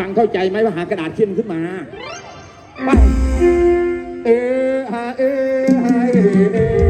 ฟังเข้าใจไหมว่าหากระดาษเขียนขึ้นมาไปเออฮาเออฮาเอ